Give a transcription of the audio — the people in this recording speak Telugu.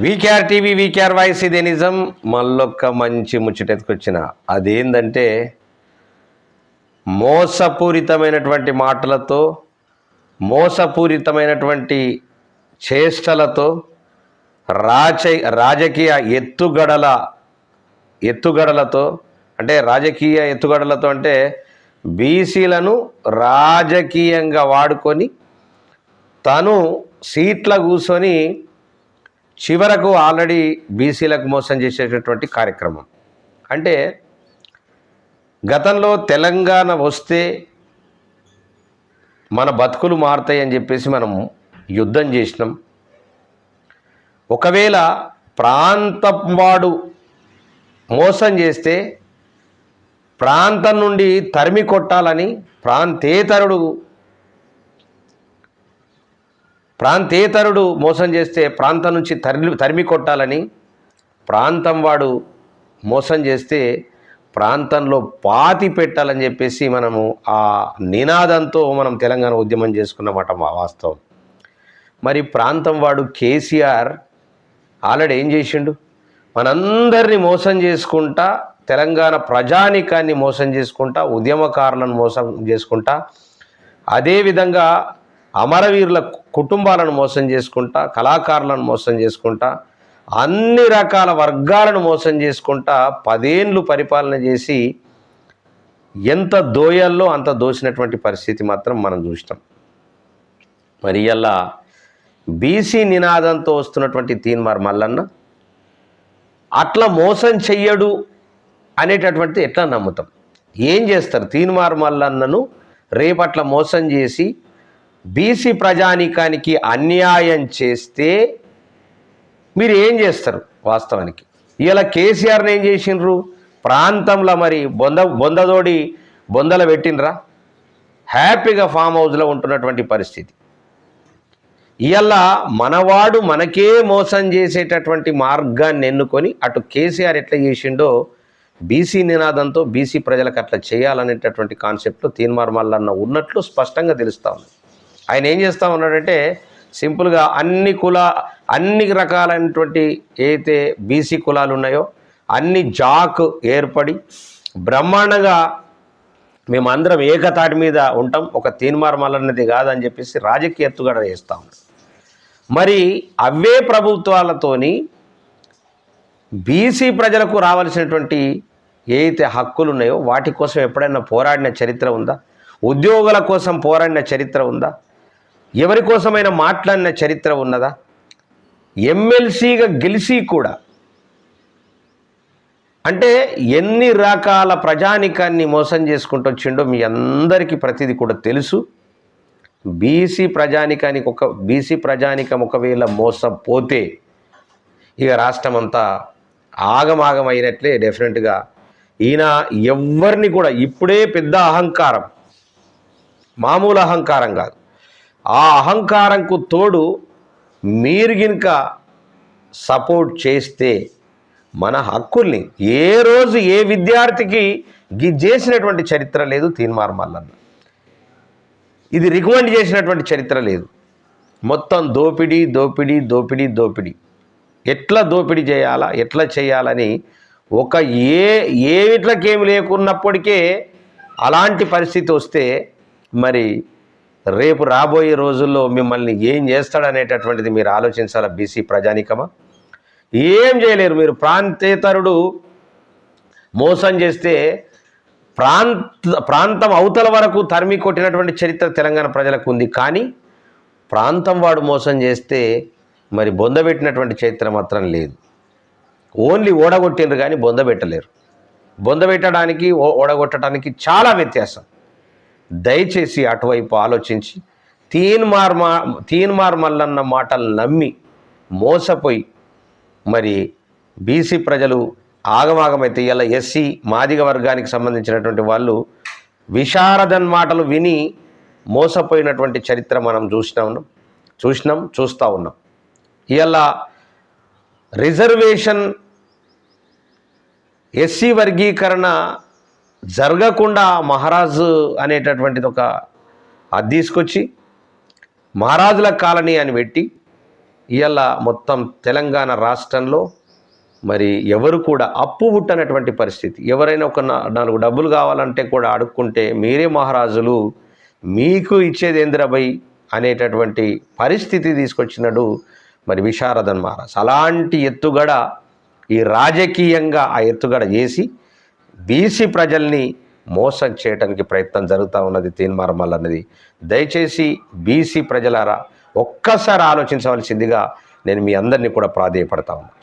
వీకేఆర్ టీవీ వీకేఆర్ వాయిస్ ఇదే నిజం. మళ్ళొక్క మంచి ముచ్చటెత్తుకొచ్చిన. అదేంటంటే మోసపూరితమైనటువంటి మాటలతో మోసపూరితమైనటువంటి చేష్టలతో రాజ రాజకీయ ఎత్తుగడల ఎత్తుగడలతో అంటే రాజకీయ ఎత్తుగడలతో అంటే బీసీలను రాజకీయంగా వాడుకొని తను సీట్ల కూర్చొని చివరకు ఆల్రెడీ బీసీలకు మోసం చేసేటటువంటి కార్యక్రమం. అంటే గతంలో తెలంగాణ వస్తే మన బతుకులు మారుతాయి అని చెప్పేసి మనం యుద్ధం చేసినాం. ఒకవేళ ప్రాంతం వాడు మోసం చేస్తే ప్రాంతం నుండి తరిమి కొట్టాలని ప్రాంతేతరుడు ప్రాంతేతరుడు మోసం చేస్తే ప్రాంతం నుంచి తరిమి తరిమి కొట్టాలని ప్రాంతం వాడు మోసం చేస్తే ప్రాంతంలో పాతి పెట్టాలని చెప్పేసి మనము ఆ నినాదంతో మనం తెలంగాణ ఉద్యమం చేసుకున్నమాట మా వాస్తవం. మరి ప్రాంతం వాడు కేసీఆర్ ఆల్రెడీ ఏం చేసిండు? మనందరినీ మోసం చేసుకుంటా తెలంగాణ ప్రజానికాన్ని మోసం చేసుకుంటా ఉద్యమకారులను మోసం చేసుకుంటా అదేవిధంగా అమరవీరుల కుటుంబాలను మోసం చేసుకుంటా కళాకారులను మోసం చేసుకుంటా అన్ని రకాల వర్గాలను మోసం చేసుకుంటా పదేండ్లు పరిపాలన చేసి ఎంత దోయల్లో అంత దోసినటువంటి పరిస్థితి మాత్రం మనం చూసినాం. మరి ఇలా బీసీ నినాదంతో వస్తున్నటువంటి తీన్మార్ మల్లన్న అట్లా మోసం చెయ్యడు అనేటటువంటిది ఎట్లా నమ్ముతాం? ఏం చేస్తారు? తీన్మార్ మల్లన్నను రేపట్ల మోసం చేసి బీసీ ప్రజానీకానికి అన్యాయం చేస్తే మీరు ఏం చేస్తారు వాస్తవానికి? ఇలా కేసీఆర్ని ఏం చేసిండ్రు? ప్రాంతంలో మరి బొంద బొందదోడి బొందల పెట్టినరా హ్యాపీగా ఫామ్ హౌస్లో ఉంటున్నటువంటి పరిస్థితి. ఇలా మనవాడు మనకే మోసం చేసేటటువంటి మార్గాన్ని ఎన్నుకొని అటు కేసీఆర్ ఎట్లా చేసిండో బీసీ నినాదంతో బీసీ ప్రజలకు అట్లా చేయాలనేటటువంటి కాన్సెప్ట్లో తీన్మార్ మల్లన్న ఉన్నట్లు స్పష్టంగా తెలుస్తూ ఉంది. ఆయన ఏం చేస్తూ ఉన్నాడంటే సింపుల్గా అన్ని కుల అన్ని రకాలైనటువంటి ఏదైతే బీసీ కులాలు ఉన్నాయో అన్ని జాక్ ఏర్పడి బ్రహ్మాండంగా మేమందరం ఏకతాటి మీద ఉంటాం. ఒక తీన్మార్ కాదని చెప్పేసి రాజకీయ ఎత్తుగడ చేస్తూ ఉన్నాడు మరి అవే ప్రభుత్వాలతోని బీసీ ప్రజలకు రావాల్సినటువంటి ఏదైతే హక్కులు ఉన్నాయో వాటి కోసం ఎప్పుడైనా పోరాడిన చరిత్ర ఉందా? ఉద్యోగుల కోసం పోరాడిన చరిత్ర ఉందా? ఎవరి కోసమైనా మాట్లాడిన చరిత్ర ఉన్నదా? ఎమ్మెల్సీగా గెలిచి కూడా. అంటే ఎన్ని రకాల ప్రజానికాన్ని మోసం చేసుకుంటూ వచ్చిండో మీ అందరికీ ప్రతిదీ కూడా తెలుసు. బీసీ ప్రజానికానికి ఒక బీసీ ప్రజానికం ఒకవేళ మోసపోతే ఇక రాష్ట్రం అంతా ఆగమాగం అయినట్లే డెఫినెట్గా. ఈయన ఎవరిని కూడా ఇప్పుడే పెద్ద అహంకారం మామూలు అహంకారం కాదు. ఆ అహంకారంకు తోడు మీరు గినక సపోర్ట్ చేస్తే మన హక్కుల్ని ఏ రోజు ఏ విద్యార్థికి చేసినటువంటి చరిత్ర లేదు తీన్మార్ మల్లన్న. ఇది రికమెండ్ చేసినటువంటి చరిత్ర లేదు. మొత్తం దోపిడీ దోపిడీ దోపిడీ దోపిడీ. ఎట్లా దోపిడీ చేయాలా ఎట్లా చేయాలని ఒక ఏ ఏ ఇట్లకేమి లేకున్నప్పటికే అలాంటి పరిస్థితి వస్తే మరి రేపు రాబోయే రోజుల్లో మిమ్మల్ని ఏం చేస్తాడనేటటువంటిది మీరు ఆలోచించాలా బీసీ ప్రజానికమా? ఏం చేయలేరు. మీరు ప్రాంతేతరుడు మోసం చేస్తే ప్రాంత ప్రాంతం అవతల వరకు తరిమి కొట్టినటువంటి చరిత్ర తెలంగాణ ప్రజలకు ఉంది. కానీ ప్రాంతం వాడు మోసం చేస్తే మరి బొందబెట్టినటువంటి చరిత్ర మాత్రం లేదు. ఓన్లీ ఓడగొట్టిండ్రు కానీ బొందబెట్టలేరు బొందబెట్టడానికి ఓడగొట్టడానికి చాలా వ్యత్యాసం. దయచేసి అటువైపు ఆలోచించి తీన్మార్ మా తీన్మార్ మల్లన్న మాటలు నమ్మి మోసపోయి మరి బీసీ ప్రజలు ఆగమాగమైతే ఇలా ఎస్సీ మాదిగ వర్గానికి సంబంధించినటువంటి వాళ్ళు విశారదన్ మాటలు విని మోసపోయినటువంటి చరిత్ర మనం చూసినా ఉన్నాం చూసినాం చూస్తూ ఉన్నాం. ఇలా రిజర్వేషన్ ఎస్సీ వర్గీకరణ జరగకుండా మహారాజు అనేటటువంటిది ఒక అది తీసుకొచ్చి మహారాజుల కాలనీ అని పెట్టి ఇవాళ మొత్తం తెలంగాణ రాష్ట్రంలో మరి ఎవరు కూడా అప్పు పుట్టనటువంటి పరిస్థితి. ఎవరైనా ఒక నాలుగు డబ్బులు కావాలంటే కూడా అడుక్కుంటే మీరే మహారాజులు మీకు ఇచ్చేది ఏంద్రబై అనేటటువంటి పరిస్థితి తీసుకొచ్చినాడు మరి విశారదన్ మహారాజ్. అలాంటి ఎత్తుగడ ఈ రాజకీయంగా ఆ ఎత్తుగడ చేసి బీసీ ప్రజల్ని మోసం చేయడానికి ప్రయత్నం జరుగుతూ ఉన్నది తీన్మార్మల్ అన్నది. దయచేసి బీసీ ప్రజలారా ఒక్కసారి ఆలోచించవలసిందిగా నేను మీ అందరినీ కూడా ప్రాధేయపడతా ఉన్నాను